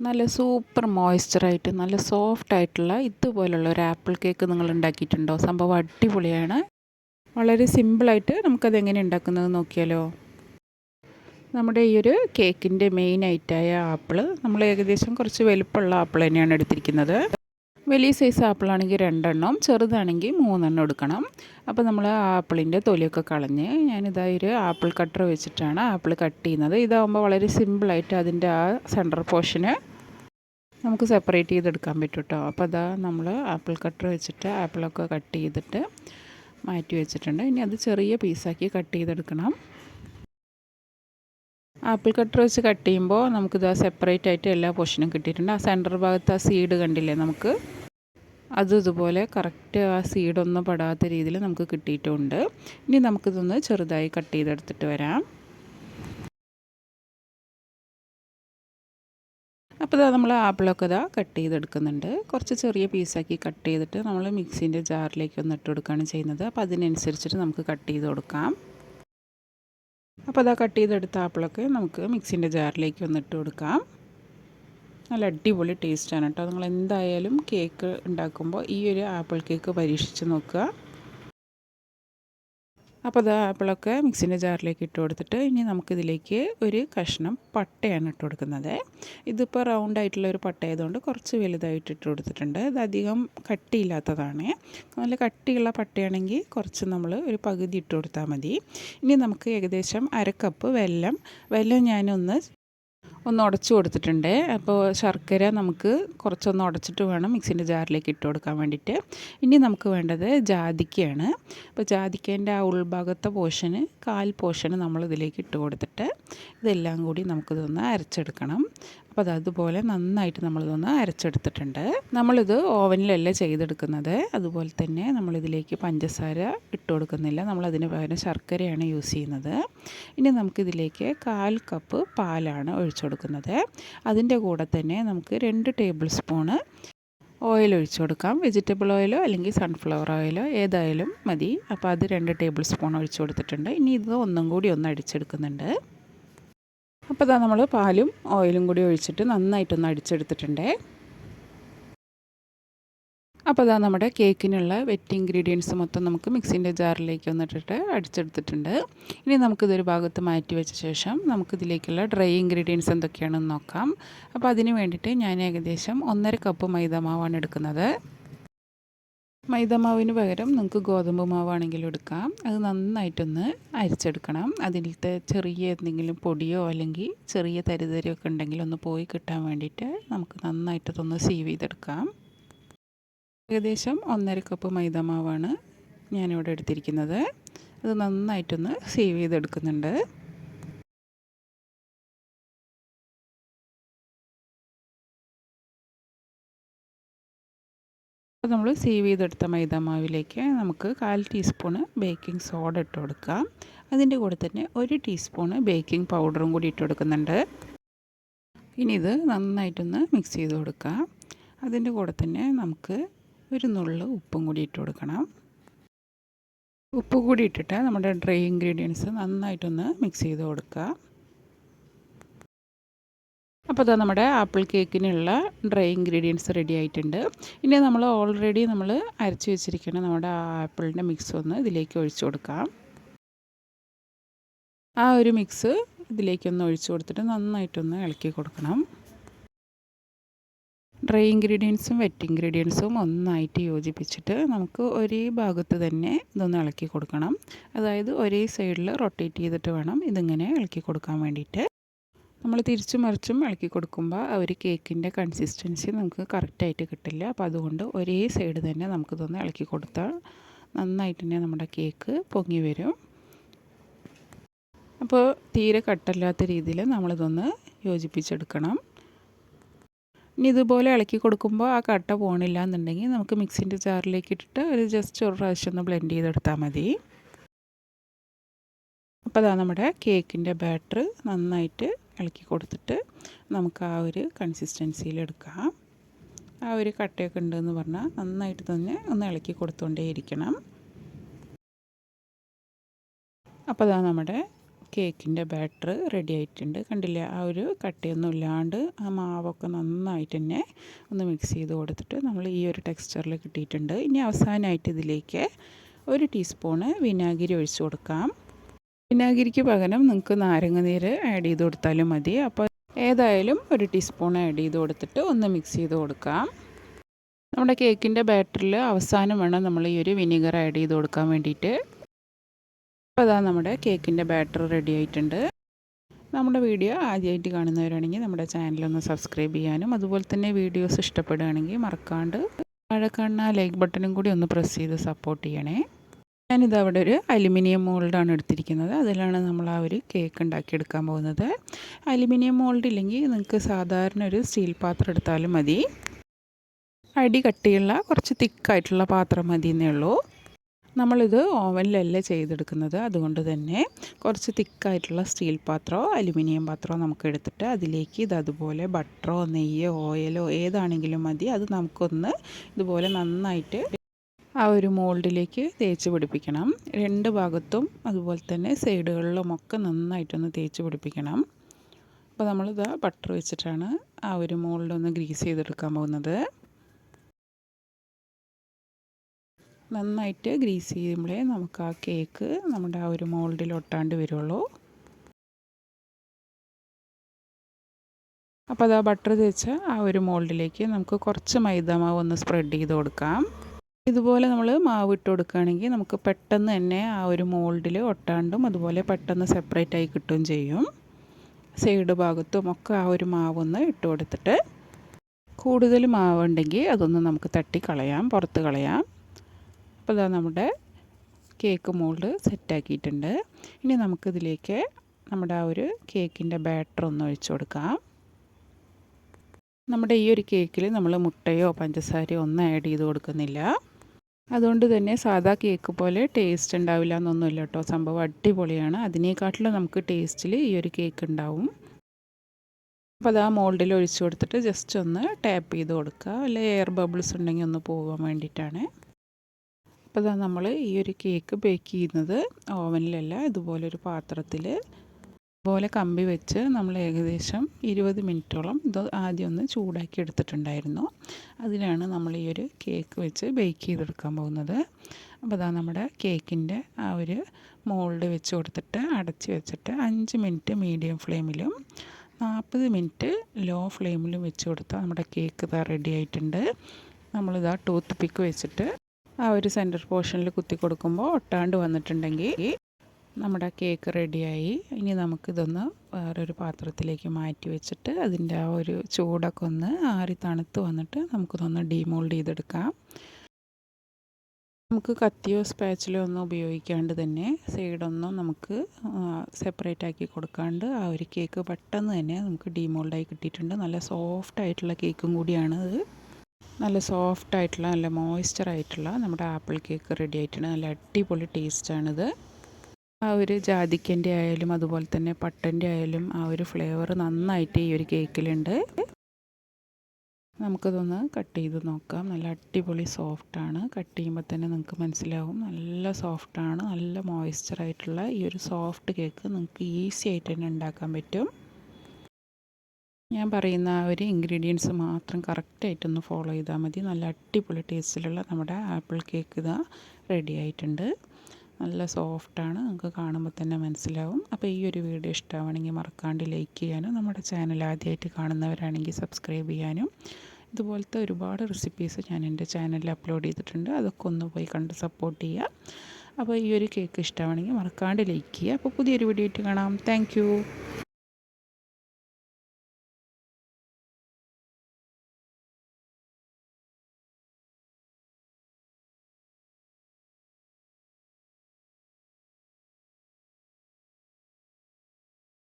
നല്ല സൂപ്പർ മോയ്സ്ചറായിട്ട് നല്ല സോഫ്റ്റ് ആയിട്ടുള്ള ഇതുപോലുള്ള ഒരു ആപ്പിൾ കേക്ക് നിങ്ങൾ ഉണ്ടാക്കിയിട്ടുണ്ടോ? സംഭവം അടിപൊളിയാണ്. വളരെ സിമ്പിളായിട്ട് നമുക്കത് എങ്ങനെ ഉണ്ടാക്കുന്നത് നോക്കിയാലോ. നമ്മുടെ ഈ ഒരു കേക്കിന്റെ മെയിൻ ഐറ്റായ ആപ്പിൾ നമ്മൾ ഏകദേശം കുറച്ച് വലുപ്പമുള്ള ആപ്പിൾ തന്നെയാണ് എടുത്തിരിക്കുന്നത്. വലിയ സൈസ് ആപ്പിളാണെങ്കിൽ രണ്ടെണ്ണം ചെറുതാണെങ്കിൽ മൂന്നെണ്ണം എടുക്കണം. അപ്പോൾ നമ്മൾ ആപ്പിളിന്റെ തൊലിയൊക്കെ കളഞ്ഞ് ഞാനിതാ ഒരു ആപ്പിൾ കട്ടർ വെച്ചിട്ടാണ് ആപ്പിൾ കട്ട് ചെയ്യുന്നത്. ഇതാകുമ്പോൾ വളരെ സിമ്പിളായിട്ട് അതിന്റെ ആ സെന്റർ പോർഷന് നമുക്ക് സെപ്പറേറ്റ് ചെയ്തെടുക്കാൻ പറ്റും കേട്ടോ അപ്പോൾ അതാ നമ്മൾ ആപ്പിൾ കട്ടർ വെച്ചിട്ട് ആപ്പിളൊക്കെ കട്ട് ചെയ്തിട്ട് മാറ്റി വെച്ചിട്ടുണ്ട്. ഇനി അത് ചെറിയ പീസാക്കി കട്ട് ചെയ്തെടുക്കണം. ആപ്പിൾ കട്ടർ വെച്ച് കട്ട് ചെയ്യുമ്പോൾ നമുക്കിത് സെപ്പറേറ്റ് ആയിട്ട് എല്ലാ പോർഷനും കിട്ടിയിട്ടുണ്ട്. ആ സെന്റർ ഭാഗത്ത് ആ സീഡ് കണ്ടില്ലേ നമുക്ക്? അത് ഇതുപോലെ കറക്റ്റ് ആ സീഡൊന്നും പെടാത്ത രീതിയിൽ നമുക്ക് കിട്ടിയിട്ടുണ്ട്. ഇനി നമുക്കിതൊന്ന് ചെറുതായി കട്ട് ചെയ്തെടുത്തിട്ട് വരാം. അപ്പോൾ ഇതാ നമ്മൾ ആപ്പിളൊക്കെ ഇതാ കട്ട് ചെയ്തെടുക്കുന്നുണ്ട്. കുറച്ച് ചെറിയ പീസാക്കി കട്ട് ചെയ്തിട്ട് നമ്മൾ മിക്സിന്റെ ജാറിലേക്ക് ഒന്ന് ഇട്ട് കൊടുക്കുകയാണ് ചെയ്യുന്നത്. അപ്പോൾ അതിനനുസരിച്ചിട്ട് നമുക്ക് കട്ട് ചെയ്ത് കൊടുക്കാം. അപ്പോൾ അതാ കട്ട് ചെയ്തെടുത്ത ആപ്പിളൊക്കെ നമുക്ക് മിക്സിന്റെ ജാറിലേക്ക് ഒന്ന് ഇട്ട് കൊടുക്കാം. നല്ല അടിപൊളി ടേസ്റ്റാണ് കേട്ടോ. നിങ്ങൾ എന്തായാലും കേക്ക് ഉണ്ടാക്കുമ്പോൾ ഈ ഒരു ആപ്പിൾ കേക്ക് പരീക്ഷിച്ച് നോക്കുക. അപ്പോൾ അത് ആപ്പിളൊക്കെ മിക്സിന്റെ ജാറിലേക്ക് ഇട്ട് കൊടുത്തിട്ട് ഇനി നമുക്കിതിലേക്ക് ഒരു കഷ്ണം പട്ടയാണ് ഇട്ട് കൊടുക്കുന്നത്. ഇതിപ്പോൾ റൗണ്ട് ആയിട്ടുള്ള ഒരു പട്ട ആയതുകൊണ്ട് കുറച്ച് വലുതായിട്ട് ഇട്ട് കൊടുത്തിട്ടുണ്ട്. ഇത് അധികം കട്ടിയില്ലാത്തതാണ്. നല്ല കട്ടിയുള്ള പട്ടയാണെങ്കിൽ കുറച്ച് നമ്മൾ ഒരു പകുതി ഇട്ട് കൊടുത്താൽ മതി. ഇനി നമുക്ക് ഏകദേശം അര കപ്പ് വെല്ലം. വെല്ലം ഞാനൊന്ന് ഒന്ന് ഉടച്ചു കൊടുത്തിട്ടുണ്ട്. അപ്പോൾ ശർക്കര നമുക്ക് കുറച്ചൊന്ന് ഉടച്ചിട്ട് വേണം മിക്സിന്റെ ജാറിലേക്ക് ഇട്ട് കൊടുക്കാൻ വേണ്ടിയിട്ട്. ഇനി നമുക്ക് വേണ്ടത് ജാതിക്കയാണ്. അപ്പോൾ ജാതിക്കേന്റെ ആ ഉൾഭാഗത്തെ പോർഷന് കാൽ പോർഷന് നമ്മൾ ഇതിലേക്ക് ഇട്ട് കൊടുത്തിട്ട് ഇതെല്ലാം കൂടി നമുക്കിതൊന്ന് അരച്ചെടുക്കണം. അപ്പോൾ അത് അതുപോലെ നന്നായിട്ട് നമ്മളിതൊന്ന് അരച്ചെടുത്തിട്ടുണ്ട്. നമ്മളിത് ഓവനിലല്ല ചെയ്തെടുക്കുന്നത്. അതുപോലെ തന്നെ നമ്മളിതിലേക്ക് പഞ്ചസാര ഇട്ട് കൊടുക്കുന്നില്ല. നമ്മളതിന് പകരം ശർക്കരയാണ് യൂസ് ചെയ്യുന്നത്. ഇനി നമുക്കിതിലേക്ക് കാൽ കപ്പ് പാലാണ് ഒഴിച്ചു കൊടുക്കുന്നത്. അതിന്റെ കൂടെ തന്നെ നമുക്ക് രണ്ട് ടേബിൾ സ്പൂണ് ഓയിൽ ഒഴിച്ചു കൊടുക്കാം. വെജിറ്റബിൾ ഓയിലോ അല്ലെങ്കിൽ സൺഫ്ലവർ ഓയിലോ ഏതായാലും മതി. അപ്പോൾ അത് രണ്ട് ടേബിൾ സ്പൂൺ ഒഴിച്ചു കൊടുത്തിട്ടുണ്ട്. ഇനി ഇത് ഒന്നും കൂടി ഒന്ന് അടിച്ചെടുക്കുന്നുണ്ട്. അപ്പോൾ ഇതാ നമ്മൾ പാലും ഓയിലും കൂടി ഒഴിച്ചിട്ട് നന്നായിട്ടൊന്ന് അടിച്ചെടുത്തിട്ടുണ്ട്. അപ്പോൾ അതാ നമ്മുടെ കേക്കിനുള്ള വെറ്റ് ഇൻഗ്രീഡിയൻസ് മൊത്തം നമുക്ക് മിക്സിന്റെ ജാറിലേക്ക് വന്നിട്ടിട്ട് അടിച്ചെടുത്തിട്ടുണ്ട്. ഇനി നമുക്കിതൊരു ഭാഗത്ത് മാറ്റി വെച്ച ശേഷം നമുക്കിതിലേക്കുള്ള ഡ്രൈ ഇൻഗ്രീഡിയൻസ് എന്തൊക്കെയാണെന്ന് നോക്കാം. അപ്പോൾ അതിന് വേണ്ടിയിട്ട് ഞാൻ ഏകദേശം ഒന്നര കപ്പ് മൈദ മാവാണ് എടുക്കുന്നത്. മൈദമാവിന് പകരം നിങ്ങൾക്ക് ഗോതമ്പ് മാവാണെങ്കിലും എടുക്കാം. അത് നന്നായിട്ടൊന്ന് അരിച്ചെടുക്കണം. അതിലത്തെ ചെറിയ എന്തെങ്കിലും പൊടിയോ അല്ലെങ്കിൽ ചെറിയ തരിതരിയോ ഒക്കെ ഉണ്ടെങ്കിൽ ഒന്ന് പോയി കിട്ടാൻ വേണ്ടിയിട്ട് നമുക്ക് നന്നായിട്ടതൊന്ന് സീവ് ചെയ്തെടുക്കാം. ഏകദേശം ഒന്നര കപ്പ് മൈദമാവാണ് ഞാനിവിടെ എടുത്തിരിക്കുന്നത്. അത് നന്നായിട്ടൊന്ന് സീവ് ചെയ്തെടുക്കുന്നുണ്ട്. അപ്പോൾ നമ്മൾ സേവ് ചെയ്തെടുത്ത മൈദാമാവിലേക്ക് നമുക്ക് കാൽ ടീസ്പൂണ് ബേക്കിംഗ് സോഡ ഇട്ട് കൊടുക്കാം. അതിന്റെ കൂടെ തന്നെ ഒരു ടീസ്പൂണ് ബേക്കിംഗ് പൗഡറും കൂടി ഇട്ട് കൊടുക്കുന്നുണ്ട്. ഇനി ഇത് നന്നായിട്ടൊന്ന് മിക്സ് ചെയ്ത് കൊടുക്കാം. അതിന്റെ കൂടെ തന്നെ നമുക്ക് ഒരു നുള്ളു ഉപ്പും കൂടി ഇട്ട് കൊടുക്കണം. ഉപ്പ് കൂടി ഇട്ടിട്ട് നമ്മുടെ ഡ്രൈ ഇൻഗ്രീഡിയൻസ് നന്നായിട്ടൊന്ന് മിക്സ് ചെയ്ത് കൊടുക്കുക അപ്പോൾ ഇതാ നമ്മുടെ ആപ്പിൾ കേക്കിനുള്ള ഡ്രൈ ഇൻഗ്രീഡിയൻസ് റെഡി ആയിട്ടുണ്ട്. ഇനി നമ്മൾ ഓൾറെഡി നമ്മൾ അരച്ച് വെച്ചിരിക്കുന്ന നമ്മുടെ ആപ്പിളിന്റെ മിക്സ് ഒന്ന് ഇതിലേക്ക് ഒഴിച്ചു കൊടുക്കാം. ആ ഒരു മിക്സ് ഇതിലേക്കൊന്ന് ഒഴിച്ചു കൊടുത്തിട്ട് നന്നായിട്ടൊന്ന് ഇളക്കി കൊടുക്കണം. ഡ്രൈ ഇൻഗ്രീഡിയൻസും വെറ്റ് ഇൻഗ്രീഡിയൻസും ഒന്നായിട്ട് യോജിപ്പിച്ചിട്ട് നമുക്ക് ഒരേ ഭാഗത്ത് തന്നെ ഇതൊന്ന് ഇളക്കി കൊടുക്കണം. അതായത് ഒരേ സൈഡിൽ റൊട്ടേറ്റ് ചെയ്തിട്ട് വേണം ഇതിങ്ങനെ ഇളക്കി കൊടുക്കാൻ വേണ്ടിയിട്ട്. നമ്മൾ തിരിച്ചു മറിച്ചും ഇളക്കി കൊടുക്കുമ്പോൾ ആ ഒരു കേക്കിന്റെ കൺസിസ്റ്റൻസി നമുക്ക് കറക്റ്റായിട്ട് കിട്ടില്ല. അപ്പോൾ അതുകൊണ്ട് ഒരേ സൈഡ് തന്നെ നമുക്കിതൊന്ന് ഇളക്കി കൊടുത്താൽ നന്നായിട്ട് തന്നെ നമ്മുടെ കേക്ക് പൊങ്ങി വരും. അപ്പോൾ തീരെ കട്ടല്ലാത്ത രീതിയിൽ നമ്മളിതൊന്ന് യോജിപ്പിച്ചെടുക്കണം. ഇനി ഇതുപോലെ ഇളക്കി കൊടുക്കുമ്പോൾ ആ കട്ട പോകണില്ല എന്നുണ്ടെങ്കിൽ നമുക്ക് മിക്സിന്റെ ജാറിലേക്ക് ഇട്ടിട്ട് ഒരു ജസ്റ്റ് ഒരു പ്രാവശ്യം ഒന്ന് ബ്ലെൻഡ് ചെയ്തെടുത്താൽ മതി. അപ്പോൾ അതാ നമ്മുടെ കേക്കിന്റെ ബാറ്റർ നന്നായിട്ട് ഇളക്കി കൊടുത്തിട്ട് നമുക്ക് ആ ഒരു കൺസിസ്റ്റൻസിയിൽ എടുക്കാം. ആ ഒരു കട്ടയൊക്കെ ഉണ്ടെന്ന് പറഞ്ഞാൽ നന്നായിട്ട് തന്നെ ഒന്ന് ഇളക്കി കൊടുത്തുകൊണ്ടേയിരിക്കണം അപ്പോൾ അതാ നമ്മുടെ കേക്കിന്റെ ബാറ്റർ റെഡി ആയിട്ടുണ്ട്. കണ്ടില്ലേ? ആ ഒരു കട്ടയൊന്നും ഇല്ലാണ്ട് ആ മാവൊക്കെ നന്നായിട്ട് തന്നെ ഒന്ന് മിക്സ് ചെയ്ത് കൊടുത്തിട്ട് നമ്മൾ ഈ ഒരു ടെക്സ്ചറിൽ കിട്ടിയിട്ടുണ്ട്. ഇനി അവസാനമായിട്ട് ഇതിലേക്ക് ഒരു ടീസ്പൂണ് വിനാഗിരി ഒഴിച്ച് കൊടുക്കാം. വിനാഗിരിക്ക് പകരം നിങ്ങൾക്ക് നാരങ്ങ നീര് ആഡ് ചെയ്ത് കൊടുത്താലും മതി. അപ്പോൾ ഏതായാലും ഒരു ടീസ്പൂൺ ആഡ് ചെയ്ത് കൊടുത്തിട്ട് ഒന്ന് മിക്സ് ചെയ്ത് കൊടുക്കാം. നമ്മുടെ കേക്കിന്റെ ബാറ്ററിൽ അവസാനം വേണം നമ്മൾ ഈ ഒരു വിനീഗർ ആഡ് ചെയ്ത് കൊടുക്കാൻ വേണ്ടിയിട്ട്. അപ്പോൾ അതാ നമ്മുടെ കേക്കിന്റെ ബാറ്റർ റെഡി ആയിട്ടുണ്ട്. നമ്മുടെ വീഡിയോ ആദ്യമായിട്ട് കാണുന്നവരാണെങ്കിൽ നമ്മുടെ ചാനലൊന്ന് സബ്സ്ക്രൈബ് ചെയ്യാനും അതുപോലെ തന്നെ വീഡിയോസ് ഇഷ്ടപ്പെടുകയാണെങ്കിൽ മറക്കാണ്ട് താഴെ കാണുന്ന ലൈക്ക് ബട്ടണും കൂടി ഒന്ന് പ്രസ് ചെയ്ത് സപ്പോർട്ട് ചെയ്യണേ. ഞാനിത് അവിടെ ഒരു അലുമിനിയം മോൾഡാണ് എടുത്തിരിക്കുന്നത്. അതിലാണ് നമ്മൾ ആ ഒരു കേക്ക് ഉണ്ടാക്കിയെടുക്കാൻ പോകുന്നത്. അലുമിനിയം മോൾഡ് ഇല്ലെങ്കിൽ നിങ്ങൾക്ക് സാധാരണ ഒരു സ്റ്റീൽ പാത്രം എടുത്താലും മതി. അടി കട്ടിയുള്ള കുറച്ച് തിക്കായിട്ടുള്ള പാത്രം മതി എന്നേ ഉള്ളൂ. നമ്മളിത് ഓവനിലല്ല ചെയ്തെടുക്കുന്നത്. അതുകൊണ്ട് തന്നെ കുറച്ച് തിക്കായിട്ടുള്ള സ്റ്റീൽ പാത്രമോ അലുമിനിയം പാത്രമോ നമുക്ക് എടുത്തിട്ട് അതിലേക്ക് ഇത് അതുപോലെ ബട്ടറോ നെയ്യോ ഓയിലോ ഏതാണെങ്കിലും മതി. അത് നമുക്കൊന്ന് ഇതുപോലെ നന്നായിട്ട് ആ ഒരു മോൾഡിലേക്ക് തേച്ച് പിടിപ്പിക്കണം. രണ്ട് ഭാഗത്തും അതുപോലെ തന്നെ സൈഡുകളിലും ഒക്കെ നന്നായിട്ടൊന്ന് തേച്ച് പിടിപ്പിക്കണം. അപ്പോൾ നമ്മളിത് ബട്ടർ വെച്ചിട്ടാണ് ആ ഒരു മോൾഡ് ഒന്ന് ഗ്രീസ് ചെയ്തെടുക്കാൻ പോകുന്നത്. നന്നായിട്ട് ഗ്രീസ് ചെയ്യുമ്പോഴേ നമുക്ക് ആ കേക്ക് നമ്മുടെ ആ ഒരു മോൾഡിൽ ഒട്ടാണ്ട് വരുള്ളൂ. അപ്പോൾ അത് ബട്ടർ തേച്ച ആ ഒരു മോൾഡിലേക്ക് നമുക്ക് കുറച്ച് മൈദാമാവ് ഒന്ന് സ്പ്രെഡ് ചെയ്ത് കൊടുക്കാം. ഇതുപോലെ നമ്മൾ മാവ് ഇട്ട് കൊടുക്കുകയാണെങ്കിൽ നമുക്ക് പെട്ടെന്ന് തന്നെ ആ ഒരു മോൾഡിൽ ഒട്ടാണ്ടും അതുപോലെ പെട്ടെന്ന് സെപ്പറേറ്റ് ആയി കിട്ടുകയും ചെയ്യും. സൈഡ് ഭാഗത്തും ഒക്കെ ആ ഒരു മാവൊന്ന് ഇട്ട് കൊടുത്തിട്ട് കൂടുതൽ മാവ് ഉണ്ടെങ്കിൽ അതൊന്ന് നമുക്ക് തട്ടി കളയാം പുറത്ത് കളയാം. അപ്പോൾ ഇതാ നമ്മുടെ കേക്ക് മോൾഡ് സെറ്റാക്കിയിട്ടുണ്ട് ഇനി നമുക്കിതിലേക്ക് നമ്മുടെ ആ ഒരു കേക്കിന്റെ ബാറ്റർ ഒന്ന് ഒഴിച്ചു കൊടുക്കാം. നമ്മുടെ ഈ ഒരു കേക്കിൽ നമ്മൾ മുട്ടയോ പഞ്ചസാരയോ ഒന്നും ആഡ് ചെയ്ത് കൊടുക്കുന്നില്ല. അതുകൊണ്ട് തന്നെ സാധാ കേക്ക് പോലെ ടേസ്റ്റ് ഉണ്ടാവില്ല എന്നൊന്നുമില്ല കേട്ടോ. സംഭവം അടിപൊളിയാണ്. അതിനേക്കാട്ടിലും നമുക്ക് ടേസ്റ്റിൽ ഈ ഒരു കേക്ക് ഉണ്ടാവും. അപ്പോൾ അത് ആ മോൾഡിൽ ഒഴിച്ചു കൊടുത്തിട്ട് ജസ്റ്റ് ഒന്ന് ടാപ്പ് ചെയ്ത് കൊടുക്കുക. അല്ല എയർ ബബിൾസ് ഉണ്ടെങ്കിൽ ഒന്ന് പോകാൻ വേണ്ടിയിട്ടാണ്. അപ്പോൾ അതാ നമ്മൾ ഈ ഒരു കേക്ക് ബേക്ക് ചെയ്യുന്നത്. ഓവനിലല്ല ഇതുപോലൊരു പാത്രത്തിൽ പോലെ കമ്പി വെച്ച് നമ്മൾ ഏകദേശം ഇരുപത് മിനിറ്റോളം ഇത് ആദ്യം ഒന്ന് ചൂടാക്കി എടുത്തിട്ടുണ്ടായിരുന്നു. അതിലാണ് നമ്മൾ ഈ ഒരു കേക്ക് വെച്ച് ബേക്ക് ചെയ്തെടുക്കാൻ പോകുന്നത്. അപ്പോൾ അതാ നമ്മുടെ കേക്കിന്റെ ആ ഒരു മോൾഡ് വെച്ച് കൊടുത്തിട്ട് അടച്ച് വെച്ചിട്ട് അഞ്ച് മിനിറ്റ് മീഡിയം ഫ്ലെയിമിലും നാൽപ്പത് മിനിറ്റ് ലോ ഫ്ലെയിമിലും വെച്ച് കൊടുത്താൽ നമ്മുടെ കേക്ക് ഇതാ റെഡി ആയിട്ടുണ്ട്. നമ്മളിതാ ടൂത്ത് പിക്ക് വെച്ചിട്ട് ആ ഒരു സെന്റർ പോർഷനിൽ കുത്തി കൊടുക്കുമ്പോൾ ഒട്ടാണ്ട് വന്നിട്ടുണ്ടെങ്കിൽ നമ്മുടെ കേക്ക് റെഡിയായി. ഇനി നമുക്കിതൊന്ന് വേറൊരു പാത്രത്തിലേക്ക് മാറ്റി വെച്ചിട്ട് അതിന്റെ ആ ഒരു ചൂടൊക്കെ ഒന്ന് ആറി തണുത്ത് വന്നിട്ട് നമുക്കിതൊന്ന് ഡീമോൾഡ് ചെയ്തെടുക്കാം. നമുക്ക് കത്തിയോ സ്പാച്ചിലോ ഒന്നും ഉപയോഗിക്കാണ്ട് തന്നെ സൈഡൊന്നും നമുക്ക് സെപ്പറേറ്റ് ആക്കി കൊടുക്കാണ്ട് ആ ഒരു കേക്ക് പെട്ടെന്ന് തന്നെ നമുക്ക് ഡീമോൾഡായി കിട്ടിയിട്ടുണ്ട്. നല്ല സോഫ്റ്റ് ആയിട്ടുള്ള കേക്കും കൂടിയാണ് അത് നല്ല സോഫ്റ്റ് ആയിട്ടുള്ള നല്ല മോയ്സ്ചർ ആയിട്ടുള്ള നമ്മുടെ ആപ്പിൾ കേക്ക് റെഡി ആയിട്ടുണ്ട്. നല്ല അടിപൊളി ടേസ്റ്റാണിത് ആ ഒരു ജാതിക്കന്റെ ആയാലും അതുപോലെ തന്നെ പട്ടന്റെ ആയാലും ആ ഒരു ഫ്ലേവർ നന്നായിട്ട് ഈ ഒരു കേക്കിലുണ്ട്. നമുക്കതൊന്ന് കട്ട് ചെയ്ത് നോക്കാം. നല്ല അടിപൊളി സോഫ്റ്റാണ് കട്ട് ചെയ്യുമ്പോൾ തന്നെ നിങ്ങൾക്ക് മനസ്സിലാവും. നല്ല സോഫ്റ്റാണ് നല്ല മോയ്സ്ചറായിട്ടുള്ള ഈ ഒരു സോഫ്റ്റ് കേക്ക് നിങ്ങൾക്ക് ഈസി ആയിട്ട് തന്നെ ഉണ്ടാക്കാൻ പറ്റും. ഞാൻ പറയുന്ന ആ ഒരു ഇൻഗ്രീഡിയൻസ് മാത്രം കറക്റ്റായിട്ടൊന്ന് ഫോളോ ചെയ്താൽ മതി. നല്ല അടിപൊളി ടേസ്റ്റിലുള്ള നമ്മുടെ ആപ്പിൾ കേക്ക് ഇതാ റെഡി ആയിട്ടുണ്ട്. നല്ല സോഫ്റ്റാണ് നിങ്ങൾക്ക് കാണുമ്പോൾ തന്നെ മനസ്സിലാവും. അപ്പോൾ ഈ ഒരു വീഡിയോ ഇഷ്ടമാണെങ്കിൽ മറക്കാണ്ട് ലൈക്ക് ചെയ്യാനും നമ്മുടെ ചാനൽ ആദ്യമായിട്ട് കാണുന്നവരാണെങ്കിൽ സബ്സ്ക്രൈബ് ചെയ്യാനും. ഇതുപോലത്തെ ഒരുപാട് റെസിപ്പീസ് ഞാൻ എന്റെ ചാനലിൽ അപ്ലോഡ് ചെയ്തിട്ടുണ്ട്. അതൊക്കെ ഒന്ന് പോയി കണ്ട് സപ്പോർട്ട് ചെയ്യുക. അപ്പോൾ ഈ ഒരു കേക്ക് ഇഷ്ടമാണെങ്കിൽ മറക്കാണ്ട് ലൈക്ക് ചെയ്യുക. അപ്പോൾ പുതിയൊരു വീഡിയോ ആയിട്ട് കാണാം. താങ്ക്